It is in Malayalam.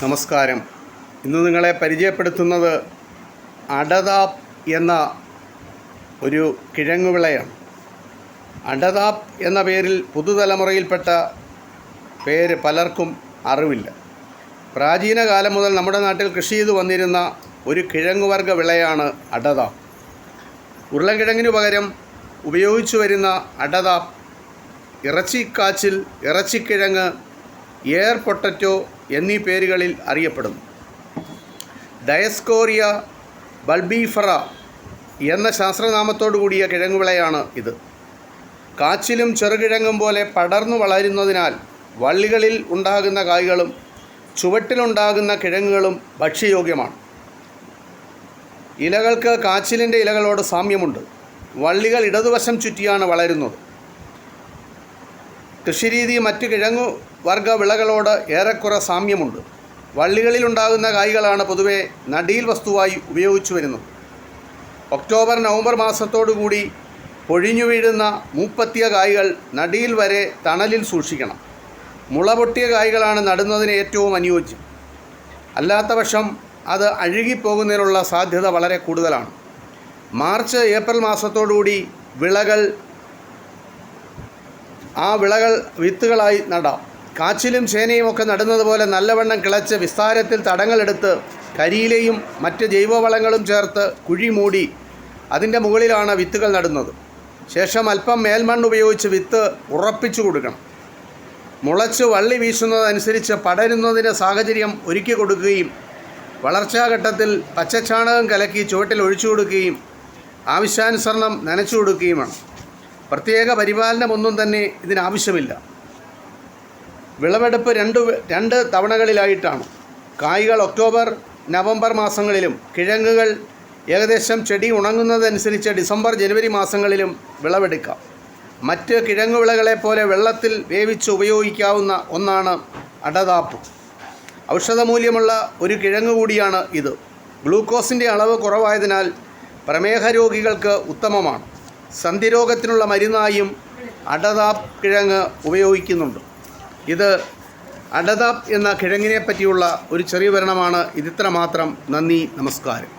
നമസ്കാരം. ഇന്ന് നിങ്ങളെ പരിചയപ്പെടുത്തുന്നത് അടതാപ് എന്ന ഒരു കിഴങ്ങുവിളയാണ് അടതാപ് എന്ന പേരിൽ പുതുതലമുറയിൽപ്പെട്ട പേര് പലർക്കും അറിവില്ല. പ്രാചീന കാലം മുതൽ നമ്മുടെ നാട്ടിൽ കൃഷി ചെയ്തു വന്നിരുന്ന ഒരു കിഴങ്ങുവർഗ വിളയാണ് അടതാപ് ഉരുളക്കിഴങ്ങിനു പകരം ഉപയോഗിച്ചു വരുന്ന അടതാപ് ഇറച്ചിക്കാച്ചിൽ ഇറച്ചിക്കിഴങ്ങ് എയർ പൊട്ടറ്റോ എന്നീ പേരുകളിൽ അറിയപ്പെടുന്നു ഡയസ്കോറിയ ബൾബീഫറ എന്ന ശാസ്ത്രനാമത്തോടു കൂടിയ കിഴങ്ങുവിളയാണ് ഇത്. കാച്ചിലും ചെറുകിഴങ്ങും പോലെ പടർന്നു വളരുന്നതിനാൽ വള്ളികളിൽ ഉണ്ടാകുന്ന കായ്കളും ചുവട്ടിലുണ്ടാകുന്ന കിഴങ്ങുകളും ഭക്ഷ്യയോഗ്യമാണ്. ഇലകൾക്ക് കാച്ചിലിന്റെ ഇലകളോട് സാമ്യമുണ്ട്. വള്ളികൾ ഇടതുവശം ചുറ്റിയാണ് വളരുന്നത്. കൃഷിരീതി മറ്റ് കിഴങ്ങു വർഗ വിളകളോട് ഏറെക്കുറെ സാമ്യമുണ്ട്. വള്ളികളിലുണ്ടാകുന്ന കായ്കളാണ് പൊതുവെ നടീൽ വസ്തുവായി ഉപയോഗിച്ചു വരുന്നത്. ഒക്ടോബർ നവംബർ മാസത്തോടുകൂടി പൊഴിഞ്ഞു വീഴുന്ന മൂപ്പത്തിയ കായ്കൾ നടിയിൽ വരെ തണലിൽ സൂക്ഷിക്കണം. മുള പൊട്ടിയ കായ്കളാണ് നടുന്നതിന് ഏറ്റവും അനുയോജ്യം. അല്ലാത്ത പക്ഷം അത് അഴുകിപ്പോകുന്നതിനുള്ള സാധ്യത വളരെ കൂടുതലാണ്. മാർച്ച് ഏപ്രിൽ മാസത്തോടുകൂടി വിളകൾ ആ വിളകൾ വിത്തുകളായി നടാം. കാച്ചിലും ചേനയും ഒക്കെ നടുന്നത് പോലെ നല്ലവണ്ണം കിളച്ച് വിസ്താരത്തിൽ തടങ്ങളെടുത്ത് കരിയിലയും മറ്റ് ജൈവവളങ്ങളും ചേർത്ത് കുഴി മൂടി അതിന്റെ മുകളിലാണ് വിത്തുകൾ നടുന്നത്. ശേഷം അല്പം മേൽമണ്ണ് ഉപയോഗിച്ച് വിത്ത് ഉറപ്പിച്ചു കൊടുക്കണം. മുളച്ച് വള്ളി വീശുന്നതനുസരിച്ച് പടരുന്നതിന്റെ സാഹചര്യം ഒരുക്കി കൊടുക്കുകയും വളർച്ചാഘട്ടത്തിൽ പച്ചച്ചാണകം കലക്കി ചുവട്ടിൽ ഒഴിച്ചു കൊടുക്കുകയും ആവശ്യാനുസരണം നനച്ചു കൊടുക്കുകയും വേണം പ്രത്യേക പരിപാലനമൊന്നും തന്നെ ഇതിനാവശ്യമില്ല വിളവെടുപ്പ് രണ്ട് രണ്ട് തവണകളിലായിട്ടാണ്. കായ്കൾ ഒക്ടോബർ നവംബർ മാസങ്ങളിലും കിഴങ്ങുകൾ ഏകദേശം ചെടി ഉണങ്ങുന്നതനുസരിച്ച് ഡിസംബർ ജനുവരി മാസങ്ങളിലും വിളവെടുക്കാം. മറ്റ് കിഴങ്ങുവിളകളെ പോലെ വെള്ളത്തിൽ വേവിച്ച് ഉപയോഗിക്കാവുന്ന ഒന്നാണ് അടതാപ്പ്. ഔഷധമൂല്യമുള്ള ഒരു കിഴങ്ങ് കൂടിയാണ് ഇത്. ഗ്ലൂക്കോസിന്റെ അളവ് കുറവായതിനാൽ പ്രമേഹ രോഗികൾക്ക് ഉത്തമമാണ്. സന്ധിരോഗത്തിനുള്ള മരുന്നായും അടതാപ്പ് കിഴങ്ങ് ഉപയോഗിക്കുന്നുണ്ട്. ഇത് അഡദാബ് എന്ന കിഴങ്ങിനെ പറ്റിയുള്ള ഒരു ചെറിയ വിവരണമാണ്. ഇതിത്ര മാത്രം നന്ദി നമസ്കാരം.